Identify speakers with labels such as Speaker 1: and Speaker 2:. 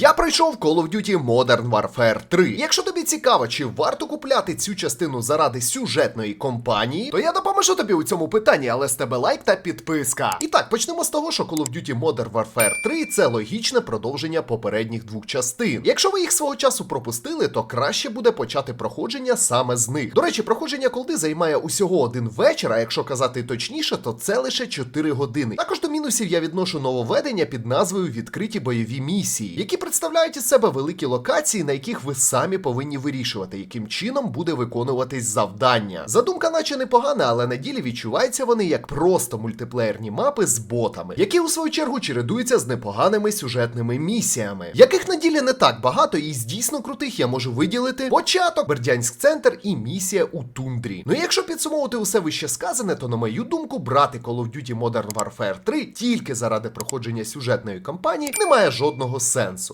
Speaker 1: Я пройшов Call of Duty Modern Warfare 3. Якщо тобі цікаво, чи варто купляти цю частину заради сюжетної кампанії, то я допоможу тобі у цьому питанні, але з тебе лайк та підписка. І так, почнемо з того, що Call of Duty Modern Warfare 3 це логічне продовження попередніх двох частин. Якщо ви їх свого часу пропустили, то краще буде почати проходження саме з них. До речі, проходження колди займає усього один вечір, а якщо казати точніше, то це лише 4 години. Також до мінусів я відношу нововведення під назвою відкриті бойові місії, які представляють із себе великі локації, на яких ви самі повинні вирішувати, яким чином буде виконуватись завдання. Задумка, наче непогана, але на ділі відчуваються вони як просто мультиплеєрні мапи з ботами, які у свою чергу чередуються з непоганими сюжетними місіями, яких на ділі не так багато, і з дійсно крутих я можу виділити початок, Бердянськ центр і місія у тундрі. Ну і якщо підсумовувати усе вище сказане, то на мою думку, брати Call of Duty Modern Warfare 3 тільки заради проходження сюжетної кампанії немає жодного сенсу.